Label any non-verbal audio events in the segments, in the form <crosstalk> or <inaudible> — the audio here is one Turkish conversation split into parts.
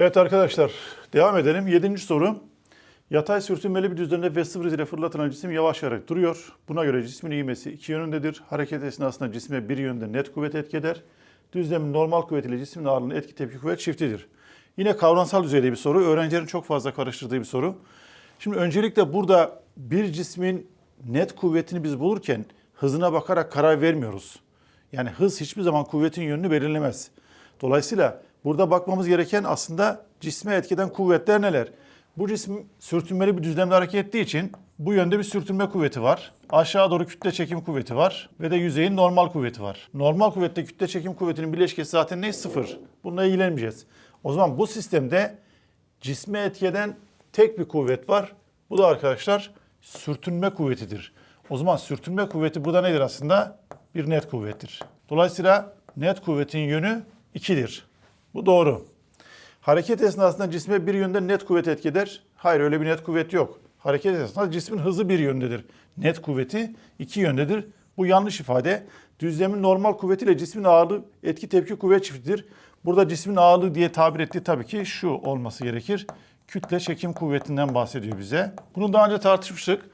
Evet arkadaşlar devam edelim. Yedinci soru. Yatay sürtünmeli bir düzlemde v sıfır ile fırlatılan cisim yavaşlayarak duruyor. Buna göre cismin ivmesi iki yönündedir. Hareket esnasında cisme bir yönde net kuvvet etki eder. Düzlemin normal kuvvetiyle cismin ağırlığının etki tepki kuvvet çiftidir. Yine kavramsal düzeyde bir soru. Öğrencilerin çok fazla karıştırdığı bir soru. Şimdi öncelikle burada bir cismin net kuvvetini biz bulurken hızına bakarak karar vermiyoruz. Yani hız hiçbir zaman kuvvetin yönünü belirlemez. Dolayısıyla burada bakmamız gereken aslında cisme etkeden kuvvetler neler? Bu cisim sürtünmeli bir düzlemde hareket ettiği için bu yönde bir sürtünme kuvveti var. Aşağı doğru kütle çekim kuvveti var ve de yüzeyin normal kuvveti var. Normal kuvvetle kütle çekim kuvvetinin bileşkesi zaten ne? Sıfır. Bununla ilgilenmeyeceğiz. O zaman bu sistemde cisme etkeden tek bir kuvvet var. Bu da arkadaşlar sürtünme kuvvetidir. O zaman sürtünme kuvveti burada nedir aslında? Bir net kuvvettir. Dolayısıyla net kuvvetin yönü 2'dir. Bu doğru. Hareket esnasında cisme bir yönde net kuvvet etki. Hayır öyle bir net kuvvet yok. Hareket esnasında cismin hızı bir yöndedir. Net kuvveti iki yöndedir. Bu yanlış ifade. Düzlemin normal kuvvetiyle cismin ağırlığı etki tepki kuvvet çiftidir. Burada cismin ağırlığı diye tabir ettiği tabii ki şu olması gerekir. Kütle çekim kuvvetinden bahsediyor bize. Bunu daha önce tartışmıştık.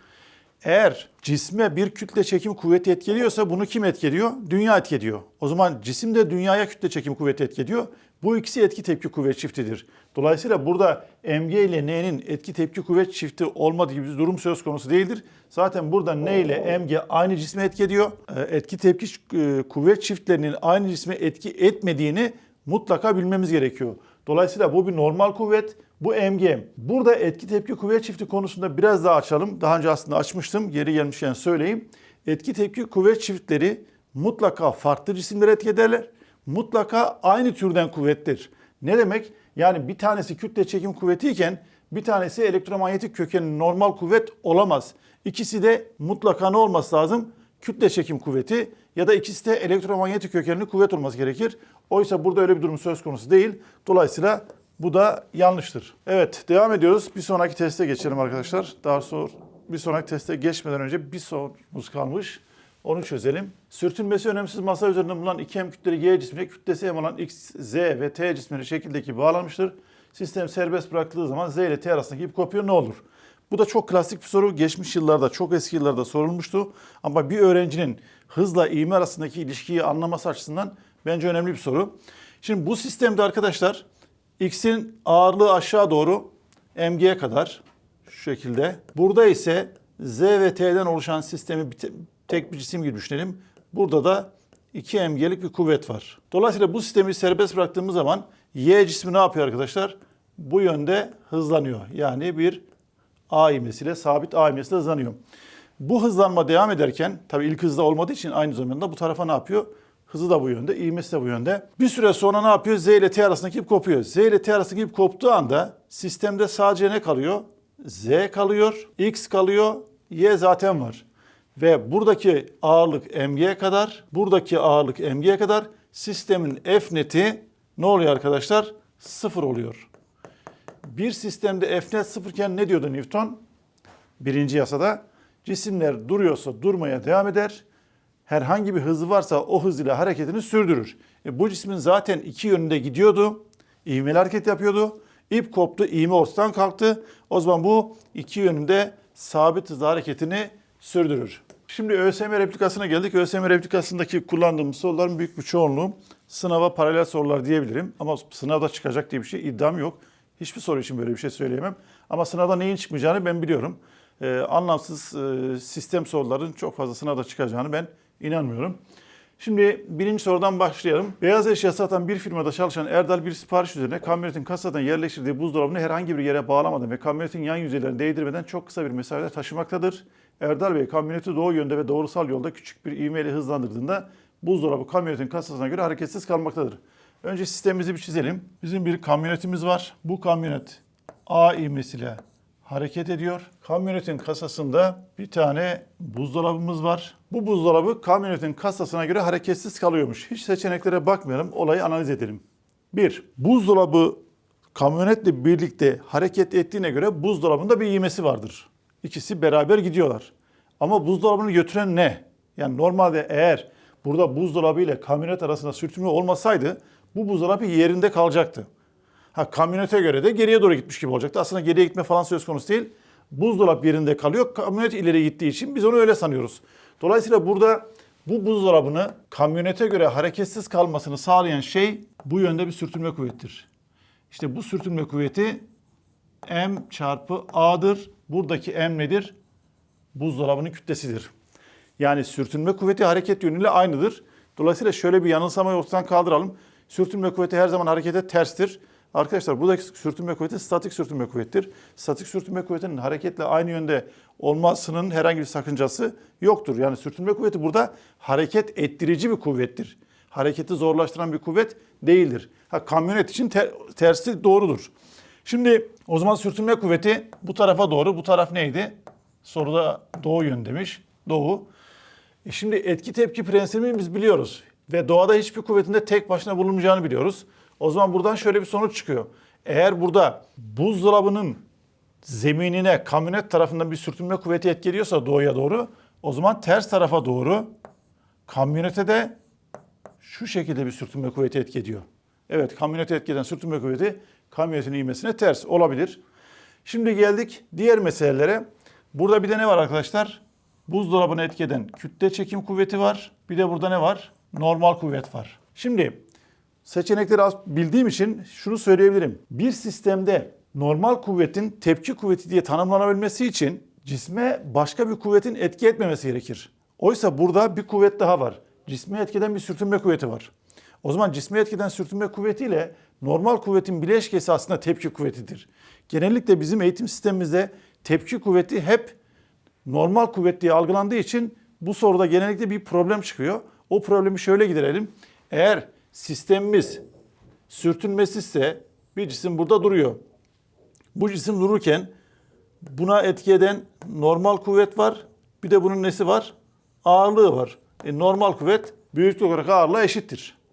Eğer cisme bir kütle çekim kuvveti etkiliyorsa bunu kim etkiliyor? Dünya etkiliyor. O zaman cisim de dünyaya kütle çekim kuvveti etkiliyor. Bu ikisi etki tepki kuvvet çiftidir. Dolayısıyla burada mg ile n'nin etki tepki kuvvet çifti olmadığı gibi bir durum söz konusu değildir. Zaten burada n ile mg aynı cisme etki ediyor. Ee, Etki tepki e, kuvvet çiftlerinin aynı cisme etki etmediğini mutlaka bilmemiz gerekiyor. Dolayısıyla bu bir normal kuvvet, bu mg. Burada etki tepki kuvvet çifti konusunda biraz daha açalım. Daha önce aslında açmıştım. Geri gelmişken söyleyeyim. Etki tepki kuvvet çiftleri mutlaka farklı cisimlere etki ederler. Mutlaka aynı türden kuvvettir. Ne demek? Yani bir tanesi kütle çekim kuvvetiyken bir tanesi elektromanyetik kökenli normal kuvvet olamaz. İkisi de mutlaka ne olması lazım? Kütle çekim kuvveti ya da ikisi de elektromanyetik kökenli kuvvet olması gerekir. Oysa burada öyle bir durum söz konusu değil. Dolayısıyla bu da yanlıştır. Evet devam ediyoruz. Bir sonraki teste geçelim arkadaşlar. Daha sonra bir sonraki teste geçmeden önce bir sorumuz kalmış. Onu çözelim. Sürtünmesi önemsiz masa üzerinde bulunan iki hem kütleri Y cismine kütlesi M olan X, Z ve T cismine şekildeki bağlanmıştır. Sistem serbest bırakıldığı zaman Z ile T arasındaki ip kopuyor ne olur? Bu da çok klasik bir soru. Geçmiş yıllarda, çok eski yıllarda sorulmuştu. Ama bir öğrencinin hızla ivme arasındaki ilişkiyi anlaması açısından bence önemli bir soru. Şimdi bu sistemde arkadaşlar X'in ağırlığı aşağı doğru mg'ye kadar şu şekilde. Burada ise Z ve T'den oluşan sistemi tek bir cisim gibi düşünelim. Burada da 2 mg'lik bir kuvvet var. Dolayısıyla bu sistemi serbest bıraktığımız zaman Y cismi ne yapıyor arkadaşlar? Bu yönde hızlanıyor. Yani bir A ivmesiyle, sabit A ivmesiyle hızlanıyor. Bu hızlanma devam ederken, tabii ilk hızda olmadığı için aynı zamanda bu tarafa ne yapıyor? Hızı da bu yönde, ivmesi de bu yönde. Bir süre sonra ne yapıyor? Z ile T arasındaki ip kopuyor. Z ile T arasındaki ip koptuğu anda sistemde sadece ne kalıyor? Z kalıyor, X kalıyor, Y zaten var. Ve buradaki ağırlık mg'ye kadar, buradaki ağırlık mg'ye kadar sistemin F neti ne oluyor arkadaşlar? Sıfır oluyor. Bir sistemde F net sıfırken ne diyordu Newton? Birinci yasada cisimler duruyorsa durmaya devam eder. Herhangi bir hızı varsa o hız ile hareketini sürdürür. E, bu cismin zaten iki yönünde gidiyordu. İvmeli hareket yapıyordu. İp koptu, ivme ortadan kalktı. O zaman bu iki yönünde sabit hızla hareketini sürdürür. Şimdi ÖSYM replikasına geldik. ÖSYM replikasındaki kullandığımız soruların büyük bir çoğunluğu sınava paralel sorular diyebilirim. Ama sınavda çıkacak diye bir şey iddiam yok. Hiçbir soru için böyle bir şey söyleyemem. Ama sınavda neyin çıkmayacağını ben biliyorum. Ee, anlamsız e, sistem soruların çok fazla sınavda çıkacağını ben inanmıyorum. Şimdi birinci sorudan başlayalım. Beyaz eşya satan bir firmada çalışan Erdal bir sipariş üzerine kamyonetin kasadan yerleştirdiği buzdolabını herhangi bir yere bağlamadan ve kamyonetin yan yüzeylerini değdirmeden çok kısa bir mesafede taşımaktadır. Erdal Bey kamyoneti doğu yönde ve doğrusal yolda küçük bir ivmeyle hızlandırdığında buzdolabı kamyonetin kasasına göre hareketsiz kalmaktadır. Önce sistemimizi bir çizelim. Bizim bir kamyonetimiz var. Bu kamyonet A ivmesiyle hareket ediyor. Kamyonetin kasasında bir tane buzdolabımız var. Bu buzdolabı kamyonetin kasasına göre hareketsiz kalıyormuş. Hiç seçeneklere bakmayalım, olayı analiz edelim. 1. Buzdolabı kamyonetle birlikte hareket ettiğine göre buzdolabında bir ivmesi vardır. İkisi beraber gidiyorlar. Ama buzdolabını götüren ne? Yani normalde eğer burada buzdolabı ile kamyonet arasında sürtünme olmasaydı bu buzdolabı yerinde kalacaktı. Ha kamyonete göre de geriye doğru gitmiş gibi olacaktı. Aslında geriye gitme falan söz konusu değil. Buzdolap yerinde kalıyor. Kamyonet ileri gittiği için biz onu öyle sanıyoruz. Dolayısıyla burada bu buzdolabını kamyonete göre hareketsiz kalmasını sağlayan şey bu yönde bir sürtünme kuvvettir. İşte bu sürtünme kuvveti M çarpı A'dır. Buradaki M nedir? Buzdolabının kütlesidir. Yani sürtünme kuvveti hareket yönüyle aynıdır. Dolayısıyla şöyle bir yanılsamayı ortadan kaldıralım. Sürtünme kuvveti her zaman harekete terstir. Arkadaşlar buradaki sürtünme kuvveti statik sürtünme kuvvettir. Statik sürtünme kuvvetinin hareketle aynı yönde olmasının herhangi bir sakıncası yoktur. Yani sürtünme kuvveti burada hareket ettirici bir kuvvettir. Hareketi zorlaştıran bir kuvvet değildir. Ha kamyonet için ter- tersi doğrudur. Şimdi o zaman sürtünme kuvveti bu tarafa doğru. Bu taraf neydi? Soruda doğu yön demiş. Doğu. E şimdi etki tepki prensibini biz biliyoruz. Ve doğada hiçbir kuvvetinde tek başına bulunmayacağını biliyoruz. O zaman buradan şöyle bir sonuç çıkıyor. Eğer burada buzdolabının zeminine kamyonet tarafından bir sürtünme kuvveti etki ediyorsa doğuya doğru o zaman ters tarafa doğru kamyonete de şu şekilde bir sürtünme kuvveti etki ediyor. Evet kamyonete etki eden sürtünme kuvveti kamyonetin ivmesine ters olabilir. Şimdi geldik diğer meselelere. Burada bir de ne var arkadaşlar? Buzdolabını etki eden kütle çekim kuvveti var. Bir de burada ne var? Normal kuvvet var. Şimdi seçenekleri az bildiğim için şunu söyleyebilirim. Bir sistemde normal kuvvetin tepki kuvveti diye tanımlanabilmesi için cisme başka bir kuvvetin etki etmemesi gerekir. Oysa burada bir kuvvet daha var. Cisme etkeden bir sürtünme kuvveti var. O zaman cisme etkiden sürtünme kuvvetiyle normal kuvvetin bileşkesi aslında tepki kuvvetidir. Genellikle bizim eğitim sistemimizde tepki kuvveti hep normal kuvvet diye algılandığı için bu soruda genellikle bir problem çıkıyor. O problemi şöyle giderelim. Eğer sistemimiz sürtünmesizse bir cisim burada duruyor. Bu cisim dururken buna etki eden normal kuvvet var. Bir de bunun nesi var? Ağırlığı var. E, normal kuvvet büyüklük olarak ağırlığa eşittir.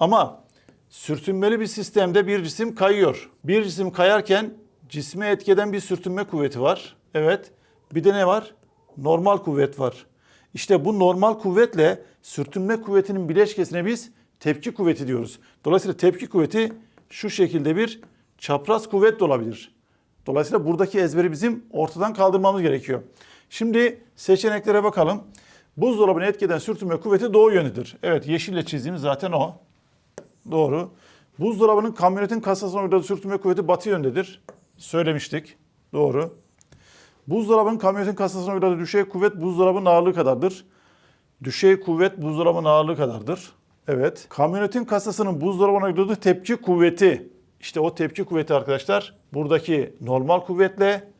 Ama sürtünmeli bir sistemde bir cisim kayıyor. Bir cisim kayarken cisme etki eden bir sürtünme kuvveti var. Evet. Bir de ne var? Normal kuvvet var. İşte bu normal kuvvetle sürtünme kuvvetinin bileşkesine biz tepki kuvveti diyoruz. Dolayısıyla tepki kuvveti şu şekilde bir çapraz kuvvet de olabilir. Dolayısıyla buradaki ezberi bizim ortadan kaldırmamız gerekiyor. Şimdi seçeneklere bakalım. Buzdolabını etkeden sürtünme kuvveti doğu yönüdür. Evet yeşille çizdiğimiz zaten o. Doğru. Buzdolabının kamyonetin kasasına uyguladığı sürtünme kuvveti batı yöndedir. Söylemiştik. Doğru. Buzdolabının kamyonetin kasasına uyguladığı düşey kuvvet buzdolabının ağırlığı kadardır. Düşey kuvvet buzdolabının ağırlığı kadardır. Evet. Kamyonetin kasasının buzdolabına uyguladığı tepki kuvveti. İşte o tepki kuvveti arkadaşlar buradaki normal kuvvetle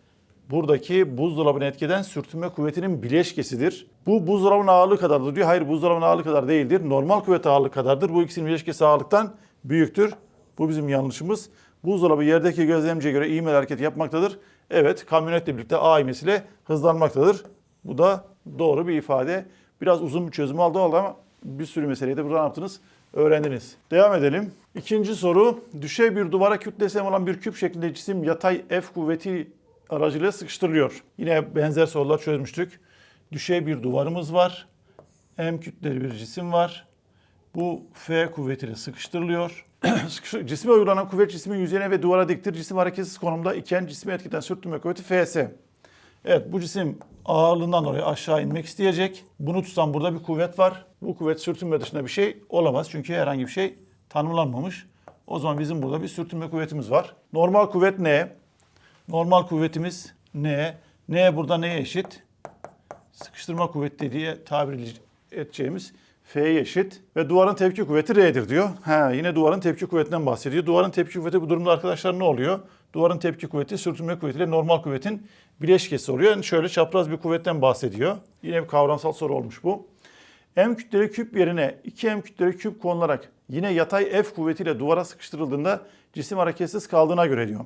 buradaki buzdolabını etkeden sürtünme kuvvetinin bileşkesidir. Bu buzdolabının ağırlığı kadardır diyor. Hayır buzdolabının ağırlığı kadar değildir. Normal kuvvet ağırlığı kadardır. Bu ikisinin bileşkesi ağırlıktan büyüktür. Bu bizim yanlışımız. Buzdolabı yerdeki gözlemciye göre ivmeli hareket yapmaktadır. Evet kamyonetle birlikte A ivmesiyle hızlanmaktadır. Bu da doğru bir ifade. Biraz uzun bir çözüm aldı oldu ama bir sürü meseleyi de burada yaptınız? Öğrendiniz. Devam edelim. İkinci soru. Düşey bir duvara kütlesi olan bir küp şeklinde cisim yatay F kuvveti aracılığıyla sıkıştırılıyor. Yine benzer sorular çözmüştük. Düşey bir duvarımız var. M kütleli bir cisim var. Bu F kuvvetiyle sıkıştırılıyor. <clears throat> Cisme uygulanan kuvvet cismin yüzeyine ve duvara diktir. Cisim hareketsiz konumda iken cismi etkiden sürtünme kuvveti Fs. Evet bu cisim ağırlığından dolayı aşağı inmek isteyecek. Bunu tutan burada bir kuvvet var. Bu kuvvet sürtünme dışında bir şey olamaz. Çünkü herhangi bir şey tanımlanmamış. O zaman bizim burada bir sürtünme kuvvetimiz var. Normal kuvvet ne? Normal kuvvetimiz ne? N burada neye eşit? Sıkıştırma kuvveti diye tabir edeceğimiz F'ye eşit ve duvarın tepki kuvveti R'dir diyor. Ha, yine duvarın tepki kuvvetinden bahsediyor. Duvarın tepki kuvveti bu durumda arkadaşlar ne oluyor? Duvarın tepki kuvveti sürtünme kuvvetiyle normal kuvvetin bileşkesi oluyor. Yani şöyle çapraz bir kuvvetten bahsediyor. Yine bir kavramsal soru olmuş bu. M kütleli küp yerine 2M kütleli küp konularak yine yatay F kuvvetiyle duvara sıkıştırıldığında cisim hareketsiz kaldığına göre diyor.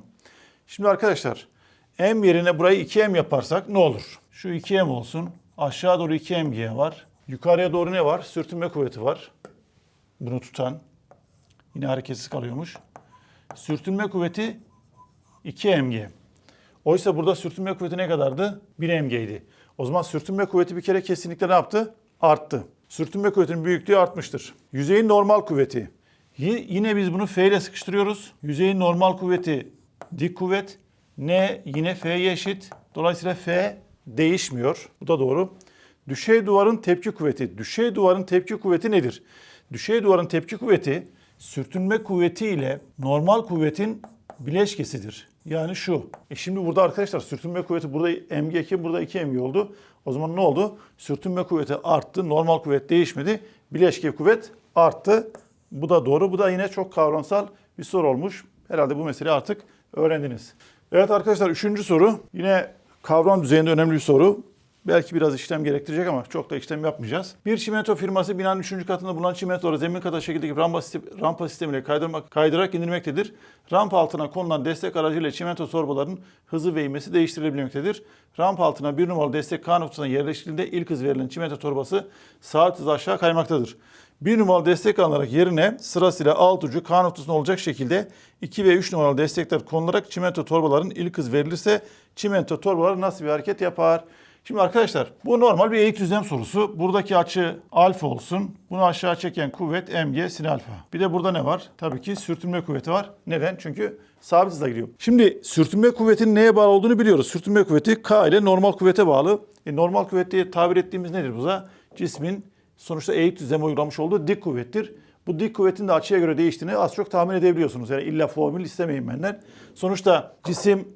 Şimdi arkadaşlar M yerine burayı 2M yaparsak ne olur? Şu 2M olsun. Aşağı doğru 2MG var. Yukarıya doğru ne var? Sürtünme kuvveti var. Bunu tutan. Yine hareketsiz kalıyormuş. Sürtünme kuvveti 2MG. Oysa burada sürtünme kuvveti ne kadardı? 1MG'ydi. O zaman sürtünme kuvveti bir kere kesinlikle ne yaptı? Arttı. Sürtünme kuvvetinin büyüklüğü artmıştır. Yüzeyin normal kuvveti. Yine biz bunu F ile sıkıştırıyoruz. Yüzeyin normal kuvveti dik kuvvet. N yine F'ye eşit. Dolayısıyla F değişmiyor. Bu da doğru. Düşey duvarın tepki kuvveti. Düşey duvarın tepki kuvveti nedir? Düşey duvarın tepki kuvveti sürtünme kuvveti ile normal kuvvetin bileşkesidir. Yani şu. E şimdi burada arkadaşlar sürtünme kuvveti burada mg2 burada 2 mg oldu. O zaman ne oldu? Sürtünme kuvveti arttı. Normal kuvvet değişmedi. Bileşke kuvvet arttı. Bu da doğru. Bu da yine çok kavramsal bir soru olmuş. Herhalde bu meseleyi artık öğrendiniz. Evet arkadaşlar üçüncü soru. Yine kavram düzeyinde önemli bir soru. Belki biraz işlem gerektirecek ama çok da işlem yapmayacağız. Bir çimento firması binanın 3. katında bulunan çimentoları zemin kata şekildeki rampa, sistemi, rampa sistemiyle kaydırmak, kaydırarak indirmektedir. Rampa altına konulan destek aracıyla çimento torbaların hızı ve ivmesi değiştirilebilmektedir. Rampa altına bir numaralı destek K noktasına yerleştirildiğinde ilk hız verilen çimento torbası saat hızı aşağı kaymaktadır. Bir numaralı destek alınarak yerine sırasıyla alt ucu K noktasında olacak şekilde 2 ve 3 numaralı destekler konularak çimento torbaların ilk hız verilirse çimento torbaları nasıl bir hareket yapar? Şimdi arkadaşlar bu normal bir eğik düzlem sorusu. Buradaki açı alfa olsun. Bunu aşağı çeken kuvvet mg sin alfa. Bir de burada ne var? Tabii ki sürtünme kuvveti var. Neden? Çünkü sabit hızla gidiyor. Şimdi sürtünme kuvvetinin neye bağlı olduğunu biliyoruz. Sürtünme kuvveti K ile normal kuvvete bağlı. E, normal kuvvet diye tabir ettiğimiz nedir buza? Cismin sonuçta eğik düzleme uygulamış olduğu dik kuvvettir. Bu dik kuvvetin de açıya göre değiştiğini az çok tahmin edebiliyorsunuz. Yani illa formül istemeyin benden. Sonuçta cisim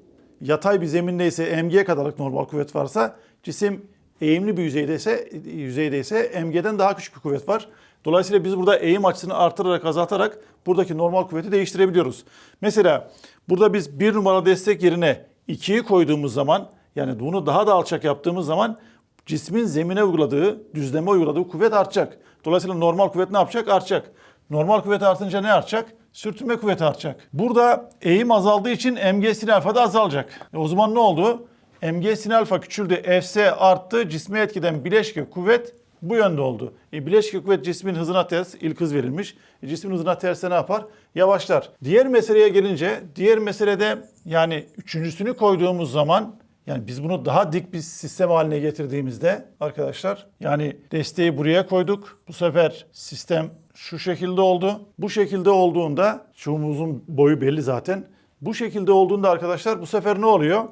yatay bir zemindeyse mg kadarlık normal kuvvet varsa cisim eğimli bir yüzeydeyse yüzeydeyse mg'den daha küçük bir kuvvet var. Dolayısıyla biz burada eğim açısını artırarak azaltarak buradaki normal kuvveti değiştirebiliyoruz. Mesela burada biz bir numaralı destek yerine 2'yi koyduğumuz zaman yani bunu daha da alçak yaptığımız zaman cismin zemine uyguladığı, düzleme uyguladığı kuvvet artacak. Dolayısıyla normal kuvvet ne yapacak? Artacak. Normal kuvvet artınca ne artacak? Sürtünme kuvveti artacak. Burada eğim azaldığı için mg sin alfa da azalacak. E o zaman ne oldu? mg sin alfa küçüldü, fs arttı, cisme etkiden bileşke kuvvet bu yönde oldu. E, bileşke kuvvet cismin hızına ters, ilk hız verilmiş. E, cismin hızına terse ne yapar? Yavaşlar. Diğer meseleye gelince, diğer meselede yani üçüncüsünü koyduğumuz zaman yani biz bunu daha dik bir sistem haline getirdiğimizde arkadaşlar yani desteği buraya koyduk. Bu sefer sistem şu şekilde oldu. Bu şekilde olduğunda çubuğumuzun boyu belli zaten. Bu şekilde olduğunda arkadaşlar bu sefer ne oluyor?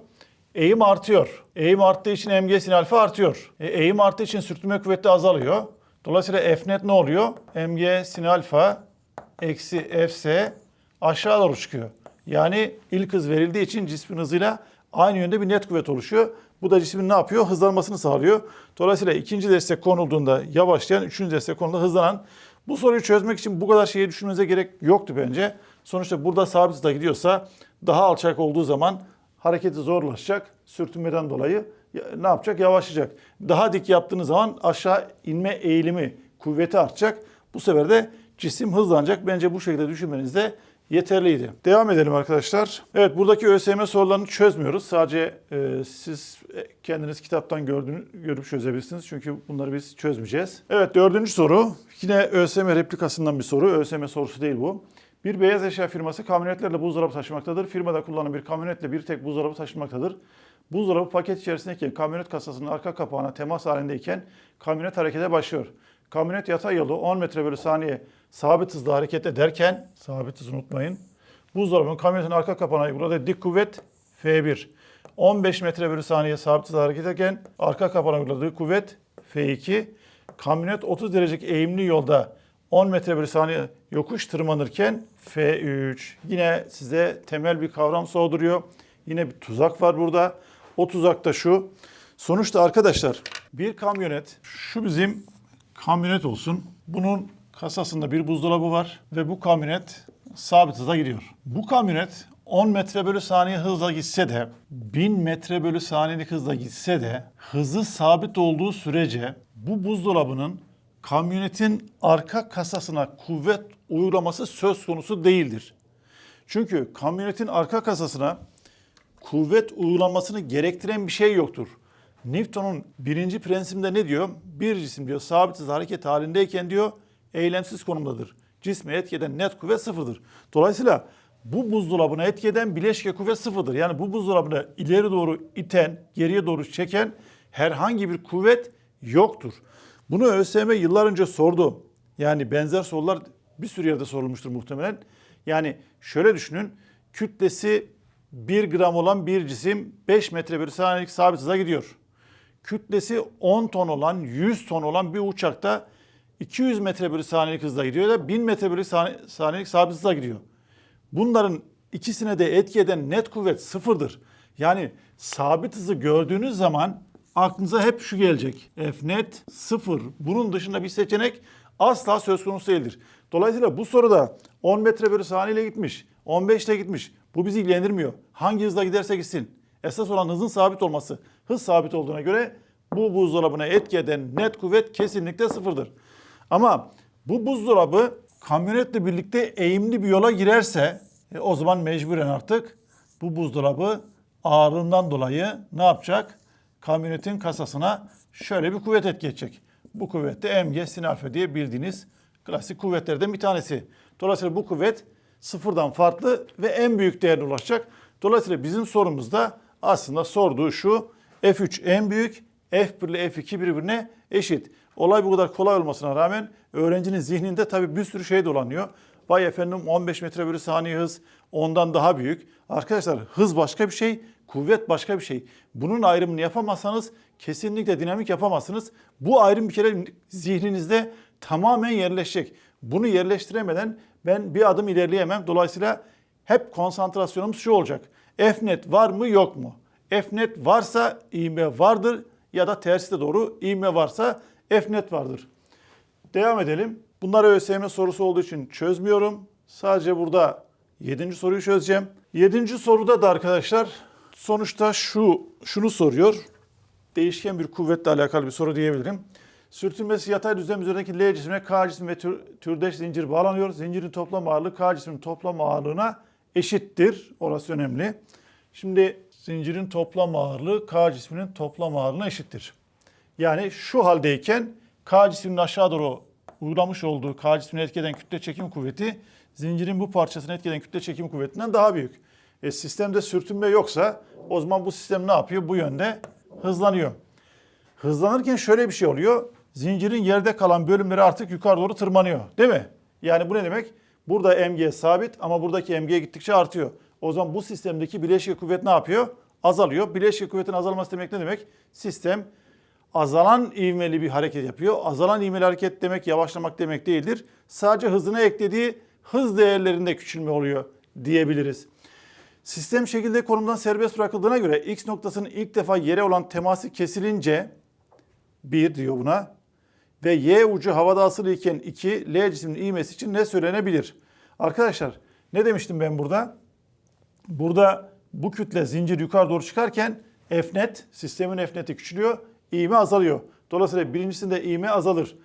Eğim artıyor. Eğim arttığı için mg sin alfa artıyor. E, eğim arttığı için sürtünme kuvveti azalıyor. Dolayısıyla f net ne oluyor? mg sin alfa eksi fs aşağı doğru çıkıyor. Yani ilk hız verildiği için cismin hızıyla aynı yönde bir net kuvvet oluşuyor. Bu da cismin ne yapıyor? Hızlanmasını sağlıyor. Dolayısıyla ikinci destek konulduğunda yavaşlayan, üçüncü destek konulduğunda hızlanan. Bu soruyu çözmek için bu kadar şeyi düşünmenize gerek yoktu bence. Sonuçta burada sabit hızla gidiyorsa daha alçak olduğu zaman hareketi zorlaşacak. Sürtünmeden dolayı ne yapacak? Yavaşlayacak. Daha dik yaptığınız zaman aşağı inme eğilimi, kuvveti artacak. Bu sefer de cisim hızlanacak. Bence bu şekilde düşünmeniz de yeterliydi. Devam edelim arkadaşlar. Evet buradaki ÖSYM sorularını çözmüyoruz. Sadece e, siz kendiniz kitaptan gördüğünü, görüp çözebilirsiniz. Çünkü bunları biz çözmeyeceğiz. Evet dördüncü soru. Yine ÖSYM replikasından bir soru. ÖSYM sorusu değil bu. Bir beyaz eşya firması kamyonetlerle buzdolabı taşımaktadır. Firmada kullanılan bir kamyonetle bir tek buzdolabı taşınmaktadır. Buzdolabı paket içerisindeyken kamyonet kasasının arka kapağına temas halindeyken kamyonet harekete başlıyor. Kamyonet yatay yolu 10 metre bölü saniye sabit hızla hareket ederken, sabit hızı unutmayın. Buzdolabının kamyonetin arka kapağına uyguladığı dik kuvvet F1. 15 metre bölü saniye sabit hızla hareket ederken arka kapağına uyguladığı kuvvet F2. Kamyonet 30 derecelik eğimli yolda 10 metre bölü saniye yokuş tırmanırken F3. Yine size temel bir kavram sorduruyor. Yine bir tuzak var burada. O tuzak da şu. Sonuçta arkadaşlar bir kamyonet, şu bizim kamyonet olsun. Bunun kasasında bir buzdolabı var ve bu kamyonet sabit hıza gidiyor. Bu kamyonet 10 metre bölü saniye hızla gitse de 1000 metre bölü saniyelik hızla gitse de hızı sabit olduğu sürece bu buzdolabının kamyonetin arka kasasına kuvvet uygulaması söz konusu değildir. Çünkü kamyonetin arka kasasına kuvvet uygulamasını gerektiren bir şey yoktur. Newton'un birinci prensibinde ne diyor? Bir cisim diyor sabit hız hareket halindeyken diyor eylemsiz konumdadır. Cisme etkeden net kuvvet sıfırdır. Dolayısıyla bu buzdolabına etkeden bileşke kuvvet sıfırdır. Yani bu buzdolabını ileri doğru iten, geriye doğru çeken herhangi bir kuvvet yoktur. Bunu ÖSYM yıllar önce sordu. Yani benzer sorular bir sürü yerde sorulmuştur muhtemelen. Yani şöyle düşünün. Kütlesi 1 gram olan bir cisim 5 metre bölü saniyelik sabit hıza gidiyor. Kütlesi 10 ton olan, 100 ton olan bir uçakta 200 metre bölü saniyelik hızla gidiyor ya da 1000 metre bölü sani- saniyelik sabit hızla gidiyor. Bunların ikisine de etki eden net kuvvet sıfırdır. Yani sabit hızı gördüğünüz zaman aklınıza hep şu gelecek. F net sıfır. Bunun dışında bir seçenek asla söz konusu değildir. Dolayısıyla bu soruda 10 metre bölü saniye gitmiş, 15 ile gitmiş. Bu bizi ilgilendirmiyor. Hangi hızla giderse gitsin. Esas olan hızın sabit olması. Hız sabit olduğuna göre bu buzdolabına etki net kuvvet kesinlikle sıfırdır. Ama bu buzdolabı kamyonetle birlikte eğimli bir yola girerse e, o zaman mecburen artık bu buzdolabı ağırlığından dolayı ne yapacak? Kamyonetin kasasına şöyle bir kuvvet etki edecek. Bu kuvvet de mg sin alfa diye bildiğiniz klasik kuvvetlerden bir tanesi. Dolayısıyla bu kuvvet sıfırdan farklı ve en büyük değerine ulaşacak. Dolayısıyla bizim sorumuzda aslında sorduğu şu F3 en büyük, F1 ile F2 birbirine eşit. Olay bu kadar kolay olmasına rağmen öğrencinin zihninde tabii bir sürü şey dolanıyor. Vay efendim 15 metre bölü saniye hız ondan daha büyük. Arkadaşlar hız başka bir şey, kuvvet başka bir şey. Bunun ayrımını yapamazsanız kesinlikle dinamik yapamazsınız. Bu ayrım bir kere zihninizde tamamen yerleşecek. Bunu yerleştiremeden ben bir adım ilerleyemem. Dolayısıyla hep konsantrasyonumuz şu olacak. F-net var mı yok mu? F-net varsa ivme vardır ya da tersi de doğru. ivme varsa F-net vardır. Devam edelim. Bunları ÖSYM sorusu olduğu için çözmüyorum. Sadece burada 7. soruyu çözeceğim. 7. soruda da arkadaşlar sonuçta şu şunu soruyor. Değişken bir kuvvetle alakalı bir soru diyebilirim. Sürtünmesi yatay düzlem üzerindeki L cismine K cismi ve tür, türdeş zincir bağlanıyor. Zincirin toplam ağırlığı K cisminin toplam ağırlığına eşittir. Orası önemli. Şimdi zincirin toplam ağırlığı K cisminin toplam ağırlığına eşittir. Yani şu haldeyken K cisminin aşağı doğru uğramış olduğu K cismini etkeden kütle çekim kuvveti zincirin bu parçasını etkeden kütle çekim kuvvetinden daha büyük. E, sistemde sürtünme yoksa o zaman bu sistem ne yapıyor? Bu yönde hızlanıyor. Hızlanırken şöyle bir şey oluyor. Zincirin yerde kalan bölümleri artık yukarı doğru tırmanıyor. Değil mi? Yani bu ne demek? Burada mg sabit ama buradaki mg gittikçe artıyor. O zaman bu sistemdeki bileşik kuvvet ne yapıyor? Azalıyor. Bileşik kuvvetin azalması demek ne demek? Sistem azalan ivmeli bir hareket yapıyor. Azalan ivmeli hareket demek yavaşlamak demek değildir. Sadece hızına eklediği hız değerlerinde küçülme oluyor diyebiliriz. Sistem şekilde konumdan serbest bırakıldığına göre X noktasının ilk defa yere olan teması kesilince 1 diyor buna ve Y ucu havada asılı iken 2 L cisminin ivmesi için ne söylenebilir? Arkadaşlar ne demiştim ben burada? Burada bu kütle zincir yukarı doğru çıkarken F net, sistemin F neti küçülüyor, ivme azalıyor. Dolayısıyla birincisinde ivme azalır.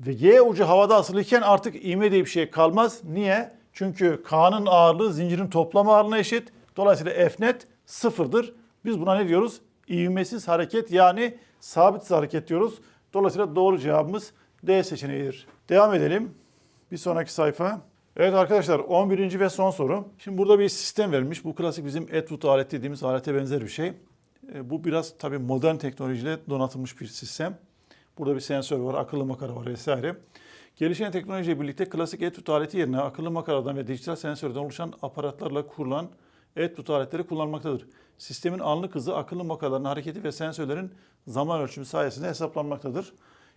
Ve Y ucu havada asılıyken artık ivme diye bir şey kalmaz. Niye? Çünkü K'nın ağırlığı zincirin toplam ağırlığına eşit. Dolayısıyla F net sıfırdır. Biz buna ne diyoruz? İvmesiz hareket yani sabit hareket diyoruz. Dolayısıyla doğru cevabımız D seçeneğidir. Devam edelim. Bir sonraki sayfa. Evet arkadaşlar 11. ve son soru. Şimdi burada bir sistem verilmiş. Bu klasik bizim Atwood aleti dediğimiz alete benzer bir şey. E, Bu biraz tabii modern teknolojiyle donatılmış bir sistem. Burada bir sensör var, akıllı makara var vesaire. Gelişen teknolojiyle birlikte klasik Atwood aleti yerine akıllı makaradan ve dijital sensörden oluşan aparatlarla kurulan Atwood aletleri kullanmaktadır. Sistemin anlık hızı akıllı makaraların hareketi ve sensörlerin zaman ölçümü sayesinde hesaplanmaktadır.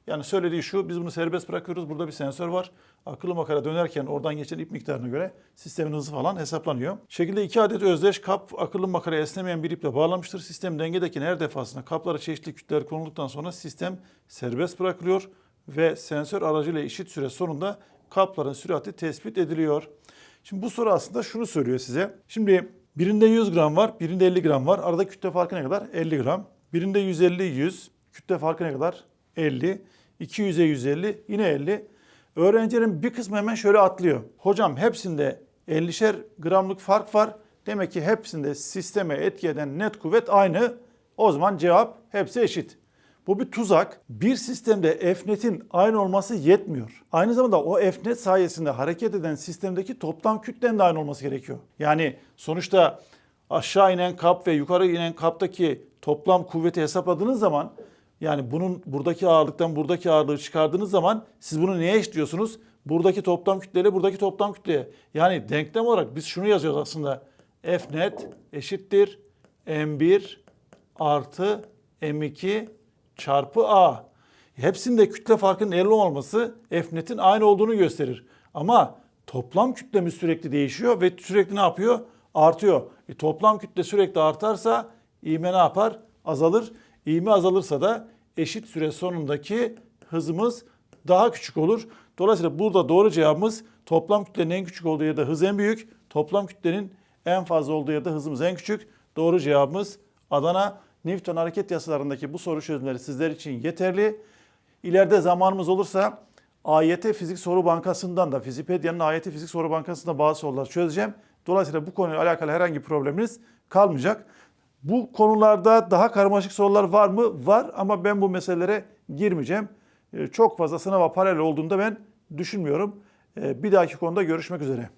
Yani söylediği şu, biz bunu serbest bırakıyoruz. Burada bir sensör var. Akıllı makara dönerken oradan geçen ip miktarına göre sistemin hızı falan hesaplanıyor. Şekilde iki adet özdeş kap akıllı makaraya esnemeyen bir iple bağlanmıştır. Sistem dengedeki her defasında kaplara çeşitli kütleler konulduktan sonra sistem serbest bırakılıyor ve sensör aracıyla eşit süre sonunda kapların sürati tespit ediliyor. Şimdi bu soru aslında şunu söylüyor size. Şimdi birinde 100 gram var, birinde 50 gram var. Arada kütle farkı ne kadar? 50 gram. Birinde 150, 100. Kütle farkı ne kadar? 50. 200'e 150, yine 50. Öğrencilerin bir kısmı hemen şöyle atlıyor. Hocam hepsinde 50'şer gramlık fark var. Demek ki hepsinde sisteme etki eden net kuvvet aynı. O zaman cevap hepsi eşit. Bu bir tuzak. Bir sistemde F-net'in aynı olması yetmiyor. Aynı zamanda o F-net sayesinde hareket eden sistemdeki toplam kütlenin de aynı olması gerekiyor. Yani sonuçta aşağı inen kap ve yukarı inen kaptaki toplam kuvveti hesapladığınız zaman yani bunun buradaki ağırlıktan buradaki ağırlığı çıkardığınız zaman siz bunu neye eşitliyorsunuz? Buradaki toplam kütleyle buradaki toplam kütleye. Yani denklem olarak biz şunu yazıyoruz aslında. F net eşittir M1 artı M2 çarpı A. Hepsinde kütle farkının 50 olması F net'in aynı olduğunu gösterir. Ama toplam kütlemiz sürekli değişiyor ve sürekli ne yapıyor? Artıyor. E, toplam kütle sürekli artarsa ivme ne yapar? Azalır. İvme azalırsa da eşit süre sonundaki hızımız daha küçük olur. Dolayısıyla burada doğru cevabımız toplam kütlenin en küçük olduğu yerde hız en büyük, toplam kütlenin en fazla olduğu yerde hızımız en küçük. Doğru cevabımız Adana. Newton hareket yasalarındaki bu soru çözümleri sizler için yeterli. İleride zamanımız olursa AYT Fizik Soru Bankası'ndan da Fizipedia'nın AYT Fizik Soru Bankası'nda bazı sorular çözeceğim. Dolayısıyla bu konuyla alakalı herhangi bir probleminiz kalmayacak. Bu konularda daha karmaşık sorular var mı? Var ama ben bu meselelere girmeyeceğim. Ee, Çok fazla sınava paralel olduğunda ben düşünmüyorum. Ee, Bir dahaki konuda görüşmek üzere.